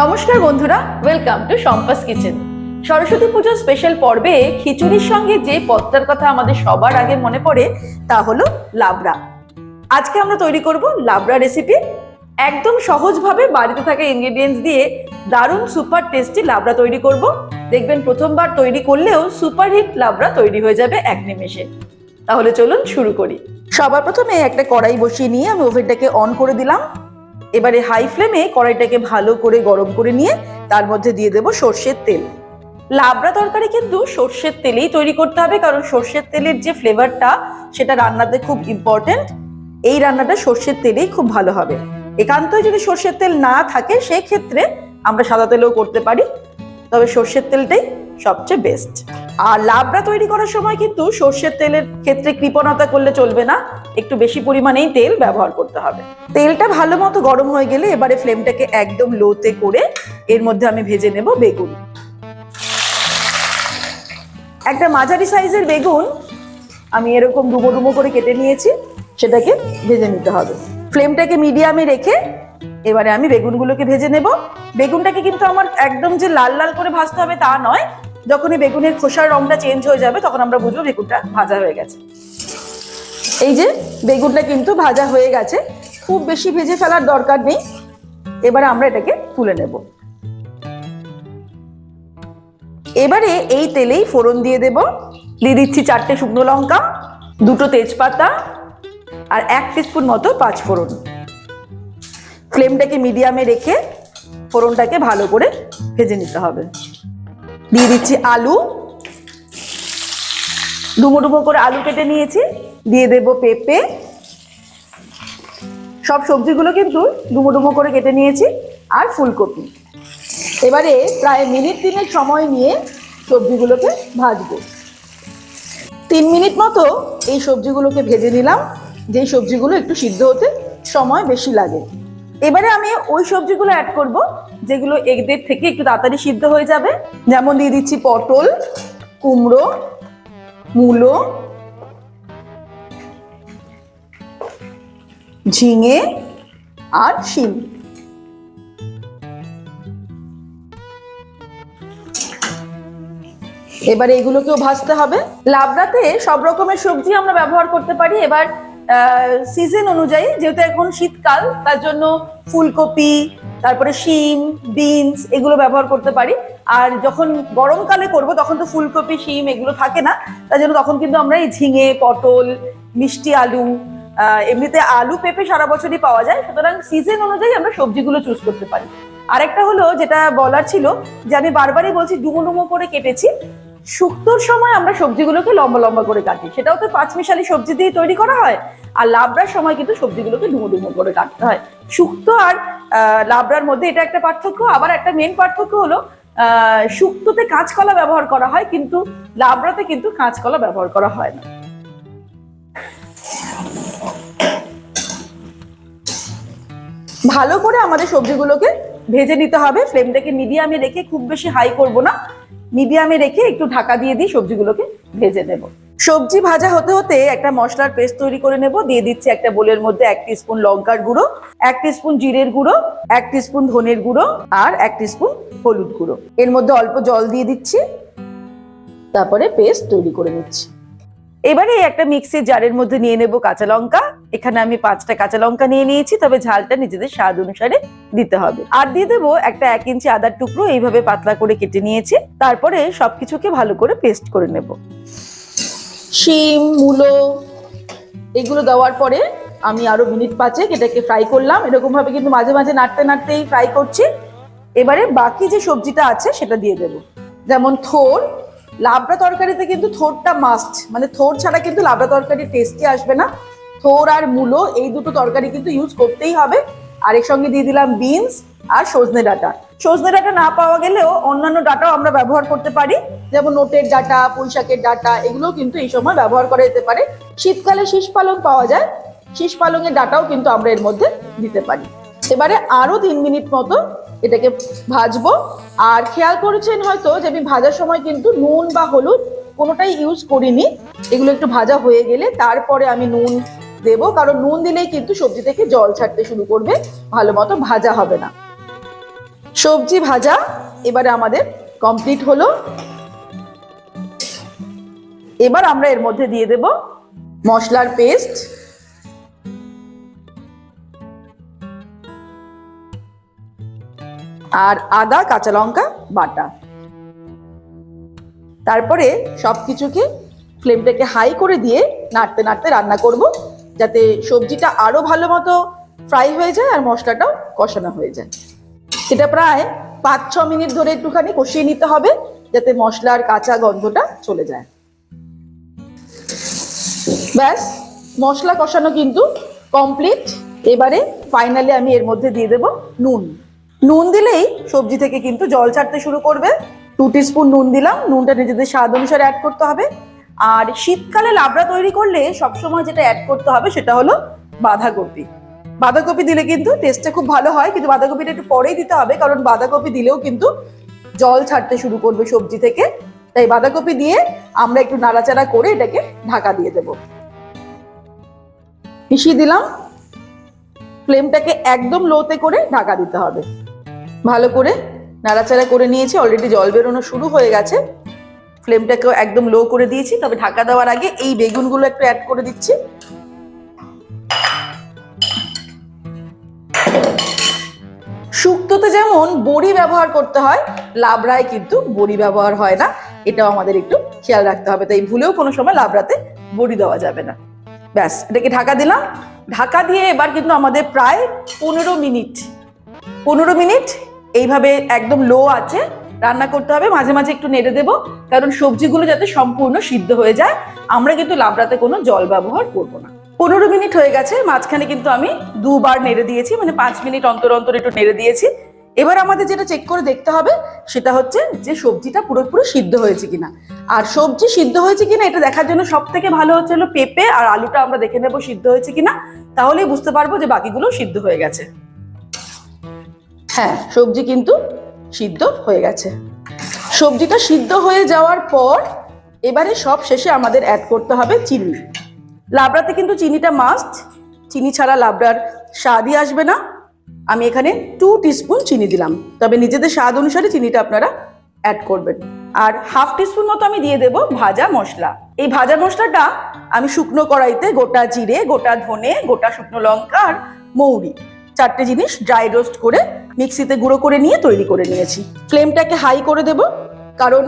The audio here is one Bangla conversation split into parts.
নমস্কার বন্ধুরা welcome to Sampa's kitchen Saraswati পুজোর স্পেশাল পর্বে খিচুড়ির সঙ্গে যে পদটার কথা আমাদের সবার আগে মনে পড়ে, তা হলো লাবড়া। আজকে আমরা তৈরি করব লাবড়া রেসিপি একদম সহজভাবে বাড়িতে থাকা ইনগ্রেডিয়েন্টস দিয়ে দারুণ সুপার টেস্টি লাবড়া তৈরি করব। দেখবেন প্রথমবার তৈরি করলেও সুপার হিট লাবড়া তৈরি হয়ে যাবে এক নিমেষে। তাহলে চলুন শুরু করি। সবার প্রথমে একটা কড়াই বসিয়ে নিয়ে আমি ওভেনটাকে অন করে দিলাম। এবারে হাই ফ্লেমে কড়াইটাকে ভালো করে গরম করে নিয়ে তার মধ্যে দিয়ে দেবো সর্ষের তেল। লাবড়া তরকারি কিন্তু সর্ষের তেলেই তৈরি করতে হবে, কারণ সর্ষের তেলের যে ফ্লেভারটা সেটা রান্নাতে খুব ইম্পর্টেন্ট এই রান্নাটা সর্ষের তেলেই খুব ভালো হবে। একান্তই যদি সর্ষের তেল না থাকে, সেক্ষেত্রে আমরা সাদা তেলেও করতে পারি। তবে সর্ষের তেলটাই সবচেয়ে বেস্ট আর লাবড়া তৈরি করার সময় কিন্তু সর্ষের তেলের ক্ষেত্রে কৃপণতা করলে চলবে না। একটু বেশি পরিমাণেই তেল ব্যবহার করতে হবে। তেলটা ভালো মতো গরম হয়ে গেলে এবারে ফ্লেমটাকে একদম লোতে করে এর মধ্যে আমি ভেজে নেব বেগুন। একটা মাঝারি সাইজের বেগুন আমি এরকম ডুবো ডুবো করে কেটে নিয়েছি, সেটাকে ভেজে নিতে হবে। ফ্লেমটাকে মিডিয়ামে রেখে এবারে আমি বেগুনগুলোকে ভেজে নেব। বেগুনটাকে কিন্তু আমার একদম যে লাল লাল করে ভাজতে হবে তা নয় যখনই বেগুনের খোসার রংটা চেঞ্জ হয়ে যাবে, তখন আমরা বুঝব বেগুনটা ভাজা হয়ে গেছে। এই যে বেগুনটা কিন্তু ভাজা হয়ে গেছে, খুব বেশি ভেজে ফেলার দরকার নেই। এবারে আমরা এটাকে তুলে নেব। এবারে এই তেলেই ফোড়ন দিয়ে দেব। দিয়ে দিচ্ছি চারটে শুকনো লঙ্কা, দুটো তেজপাতা, আর এক টিস্পুন মতো পাঁচ ফোড়ন। ফ্লেমটাকে মিডিয়ামে রেখে ফোড়নটাকে ভালো করে ভেজে নিতে হবে। দিয়ে দিচ্ছি আলু। ডুমো ডুমো করে আলু কেটে নিয়েছি। দিয়ে দেব পেঁপে। সব সবজিগুলো কিন্তু ডুমো ডুমো করে কেটে নিয়েছি আর ফুলকপি। এবারে প্রায় মিনিট তিনের সময় নিয়ে সবজিগুলোকে ভাজবো। তিন মিনিট মতো এই সবজিগুলোকে ভেজে নিলাম। যেই সবজিগুলো একটু সিদ্ধ হতে সময় বেশি লাগে। এবারে আমি ওই সবজিগুলো অ্যাড করব। যেগুলো এগদের থেকে একটু তাড়াতাড়ি সিদ্ধ হয়ে যাবে। যেমন দিয়ে দিচ্ছি পটল, কুমড়ো, মূলো, ঝিঙে আর শিম। এবার এগুলোকেও ভাজতে হবে। লাবড়াতে সব রকমের সবজি আমরা ব্যবহার করতে পারি। এবার সিজন অনুযায়ী, যেহেতু এখন শীতকাল, তার জন্য ফুলকপি, তারপরে শিম বিনস এগুলো ব্যবহার করতে পারি। আর যখন গরমকালে করব, তখন তো ফুলকপি, শিম এগুলো থাকে না। তার জন্য তখন কিন্তু আমরা এই ঝিঙে, পটল, মিষ্টি আলু এমনিতে আলু পেঁপে সারা বছরই পাওয়া যায়। সুতরাং সিজন অনুযায়ী আমরা সবজিগুলো চুজ করতে পারি। আরেকটা হলো, যেটা বলার ছিল, যে আমি বারবারই বলছি, ডুমো ডুমো করে কেটেছি। শুক্তোর সময় আমরা সবজিগুলোকে লম্বা লম্বা করে কাটি। সেটাও তো পাঁচ মিশালি সবজি দিয়ে তৈরি করা হয়। আর লাবড়ার সময় কিন্তু সবজিগুলোকে ডুমো ডুমো করে কাটতে হয়। শুক্তো আর লাবড়ার মধ্যে এটা একটা পার্থক্য। আবার একটা মেন পার্থক্য হলো শুক্তোতে কাঁচকলা ব্যবহার করা হয়, কিন্তু লাবড়াতে কিন্তু কাঁচকলা ব্যবহার করা হয় না। ভালো করে আমাদের সবজিগুলোকে ভেজে নিতে হবে। ফ্লেমটাকে মিডিয়ামে রেখে খুব বেশি হাই করব না। মিডিয়ামে রেখে একটু ঢাকা দিয়ে দিই, সবজিগুলোকে ভেজে নেব। সবজি ভাজা হতে হতে একটা মশলার পেস্ট তৈরি করে নেব। দিয়ে দিচ্ছি একটা বোলের মধ্যে এক স্পুন লঙ্কার গুঁড়ো, এক স্পুন জিরের গুঁড়ো, এক স্পুন ধনের গুঁড়ো আর এক স্পুন হলুদ গুঁড়ো। এর মধ্যে অল্প জল দিয়ে দিচ্ছি। তারপরে পেস্ট তৈরি করে নিচ্ছি। এবারে একটা মিক্সির জারের মধ্যে নিয়ে নেব কাঁচা লঙ্কা এখানে আমি পাঁচটা কাঁচা লঙ্কা নিয়ে নিয়েছি, তবে ঝালটা নিজেদের স্বাদ অনুসারে দিতে হবে। আর দিয়ে দেবো একটা এক ইঞ্চি আদার টুকরো, এইভাবে পাতলা করে কেটে নিয়েছি। তারপরে সবকিছুকে ভালো করে পেস্ট করে নেব। শিম, মূলো, এগুলো দেওয়ার পরে আমি আরও মিনিট পাঁচেক এটাকে ফ্রাই করলাম। এরকম ভাবে কিন্তু মাঝে মাঝে নাড়তে নাড়তেই ফ্রাই করছি। এবারে বাকি যে সবজিটা আছে, সেটা দিয়ে দেবো। যেমন থোর, লাবড়া তরকারিতে কিন্তু থোরটা মাস্ট মানে থোর ছাড়া কিন্তু লাবড়া তরকারি টেস্টি আসবে না। থোর আর মূলো, এই দুটো তরকারি কিন্তু ইউজ করতেই হবে। আর সঙ্গে দিয়ে দিলাম বিনস আর সজনে ডাটা। সজনে ডাটা না পাওয়া গেলেও অন্যান্য ডাটাও আমরা ব্যবহার করতে পারি। যেমন নোটের ডাটা, পুঁইশাকের ডাটা, এগুলোও কিন্তু এই সময় ব্যবহার করা যেতে পারে। শীতকালে শীষ পালং পাওয়া যায়। শীষ পালংয়ের ডাটাও কিন্তু আমরা এর মধ্যে দিতে পারি। এবারে আরও তিন মিনিট মতো এটাকে ভাজবো। আর খেয়াল করেছেন হয়তো যে আমি ভাজার সময় কিন্তু নুন বা হলুদ কোনোটাই ইউজ করিনি। এগুলো একটু ভাজা হয়ে গেলে তারপরে আমি নুন দেব, কারণ নুন দিলেই কিন্তু সবজি থেকে জল ছাড়তে শুরু করবে। ভালো মতো ভাজা হবে না। সবজি ভাজা, এবারে আমাদের কমপ্লিট হলো। এবার আমরা এর মধ্যে দিয়ে দেব মশলার পেস্ট আর আদা, কাঁচা লঙ্কা, বাটা। তারপরে সব কিছুকে ফ্লেমটাকে হাই করে দিয়ে নাড়তে নাড়তে রান্না করব। যাতে সবজিটা আরও ভালো মতো ফ্রাই হয়ে যায় আর মশলাটাও কষানো হয়ে যায়। সেটা প্রায় পাঁচ ছ মিনিট ধরে একটুখানি কষিয়ে নিতে হবে, যাতে মশলার কাঁচা গন্ধটা চলে যায়। ব্যাস, মশলা কষানো কিন্তু কমপ্লিট এবারে ফাইনালি আমি এর মধ্যে দিয়ে দেব নুন। নুন দিলেই সবজি থেকে কিন্তু জল ছাড়তে শুরু করবে। টু স্পুন নুন দিলাম, নুনটা নিজেদের স্বাদ অনুসারে অ্যাড করতে হবে। আর শীতকালে লাবড়া তৈরি করলে সবসময় যেটা অ্যাড করতে হবে সেটা হলো বাঁধাকপি। বাঁধাকপি দিলে কিন্তু টেস্টটা খুব ভালো হয়, কিন্তু বাঁধাকপিটা একটু পরেই দিতে হবে, কারণ বাঁধাকপি দিলেও কিন্তু জল ছাড়তে শুরু করবে সবজি থেকে। তাই বাঁধাকপি দিয়ে আমরা একটু নাড়াচাড়া করে এটাকে ঢাকা দিয়ে দেব। মিশিয়ে দিলাম। ফ্লেমটাকে একদম লোতে করে ঢাকা দিতে হবে। ভালো করে নাড়াচাড়া করে নিয়েছি অলরেডি জল বেরোনো শুরু হয়ে গেছে। ফ্লেমটাকেও একদম লো করে দিয়েছি। তবে ঢাকা দেওয়ার আগে এই বেগুনগুলো একটু অ্যাড করে দিচ্ছি। শুক্তোতে যেমন বড়ি ব্যবহার করতে হয়, লাবড়ায় কিন্তু বড়ি ব্যবহার হয় না। এটাও আমাদের একটু খেয়াল রাখতে হবে, তাই ভুলেও কোনো সময় লাবড়াতে বড়ি দেওয়া যাবে না। ব্যাস, এটাকে ঢাকা দিলাম। ঢাকা দিয়ে এবার কিন্তু আমাদের প্রায় পনেরো মিনিট পনেরো মিনিট এইভাবে একদম লো আছে। রান্না করতে হবে, মাঝে মাঝে একটু নেড়ে দেবো, কারণ সবজিগুলো যাতে সম্পূর্ণ সিদ্ধ হয়ে যায়। আমরা কিন্তু লাবড়াতে কোনো জল ব্যবহার করব না। পনেরো মিনিট হয়ে গেছে, মাঝখানে কিন্তু আমি দুবার নেড়ে দিয়েছি মানে পাঁচ মিনিট অন্তর অন্তর একটু নেড়ে দিয়েছি। এবার আমাদের যেটা চেক করে দেখতে হবে, সেটা হচ্ছে যে সবজিটা পুরোপুরি সিদ্ধ হয়েছে কিনা। আর সবজি সিদ্ধ হয়েছে কিনা, এটা দেখার জন্য সব থেকে ভালো হচ্ছে হলো পেঁপে আর আলুটা আমরা দেখে নেব সিদ্ধ হয়েছে কিনা। তাহলেই বুঝতে পারব যে বাকিগুলো সিদ্ধ হয়ে গেছে। হ্যাঁ সবজি কিন্তু সিদ্ধ হয়ে গেছে। সবজিটা সিদ্ধ হয়ে যাওয়ার পর এবারে সব শেষে আমাদের অ্যাড করতে হবে চিনি। লাবড়াতে কিন্তু চিনিটা মাস্ট চিনি ছাড়া লাবড়ার স্বাদই আসবে না। আমি এখানে টু টিস্পুন চিনি দিলাম। তবে নিজেদের স্বাদ অনুসারে চিনিটা আপনারা অ্যাড করবেন। আর হাফ টিস্পুন মতো আমি দিয়ে দেব ভাজা মশলা। এই ভাজা মশলাটা আমি শুকনো কড়াইতে গোটা জিরে, গোটা ধনে, গোটা শুকনো লঙ্কা আর মৌরি। চারটে জিনিস ড্রাই রোস্ট করে মিক্সিতে গুঁড়ো করে নিয়ে তৈরি করে নিয়েছি। ফ্লেমটাকে হাই করে দেব, কারণ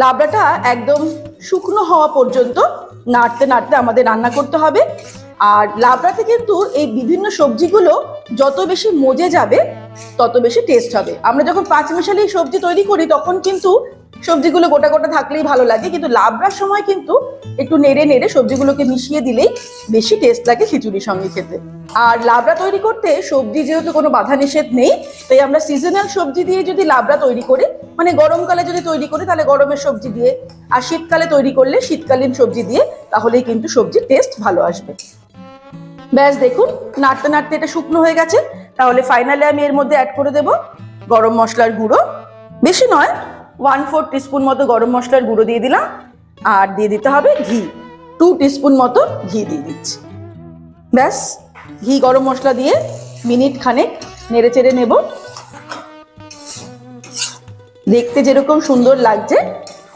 লাবড়াটা একদম শুকনো হওয়া পর্যন্ত নাড়তে নাড়তে আমাদের রান্না করতে হবে। আর লাবড়াতে কিন্তু এই বিভিন্ন সবজিগুলো যত বেশি মজে যাবে, তত বেশি টেস্ট হবে। আমরা যখন পাঁচ মিশালি সবজি তৈরি করি, তখন কিন্তু সবজিগুলো গোটা গোটা থাকলেই ভালো লাগে, কিন্তু লাবড়ার সময় কিন্তু একটু নেড়ে নেড়ে সবজিগুলোকে মিশিয়ে দিলেই বেশি টেস্ট লাগে খিচুড়ির সঙ্গে খেতে। আর লাবড়া তৈরি করতে সবজি যেহেতু কোনো বাধা নিষেধ নেই, তাই আমরা সিজনাল সবজি দিয়ে যদি লাবড়া তৈরি করি মানে গরমকালে যদি তৈরি করি তাহলে গরমের সবজি দিয়ে, আর শীতকালে তৈরি করলে শীতকালীন সবজি দিয়ে, তাহলেই কিন্তু সবজির টেস্ট ভালো আসবে। ব্যাস দেখুন, নাড়তে নাড়তে এটা শুকনো হয়ে গেছে, তাহলে ফাইনালে আমি এর মধ্যে অ্যাড করে দেব গরম মশলার গুঁড়ো। বেশি নয় ওয়ান ফোর টিস্পুন মতো গরম মশলার গুঁড়ো দিয়ে দিলাম, আর দিয়ে দিতে হবে ঘি। টু টিস্পুন মতো ঘি দিয়ে দিচ্ছি। ব্যাস, ঘি গরম মশলা দিয়ে মিনিট খানেক নেড়ে চেড়ে নেব। দেখতে যেরকম সুন্দর লাগছে,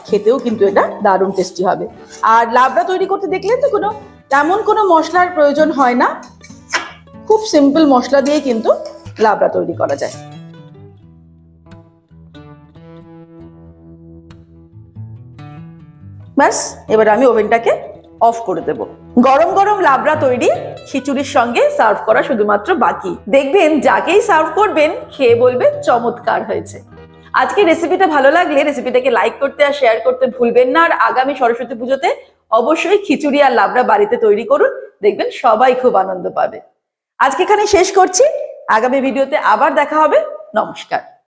খেতেও কিন্তু এটা দারুণ টেস্টি হবে। আর লাবড়া তৈরি করতে দেখলেন তো কোনো, তেমন কোনো মশলার প্রয়োজন হয় না। খুব সিম্পল মশলা দিয়ে কিন্তু লাবড়া তৈরি করা যায়। ব্যাস, এবার আমি ওভেনটাকে অফ করে দেব। গরম গরম লাবড়া তৈরি খিচুড়ির সঙ্গে সার্ভ করা শুধুমাত্র বাকি। দেখবেন যাকেই সার্ভ করবেন, খেয়ে বলবে চমৎকার হয়েছে। আজকে রেসিপিটা ভালো লাগলে রেসিপিটাকে লাইক করতে আর শেয়ার করতে ভুলবেন না। আর আগামী সরস্বতী পুজোতে অবশ্যই খিচুড়ি আর লাবড়া বাড়িতে তৈরি করুন। দেখবেন সবাই খুব আনন্দ পাবে। আজকে এখানে শেষ করছি। আগামী ভিডিওতে আবার দেখা হবে। নমস্কার।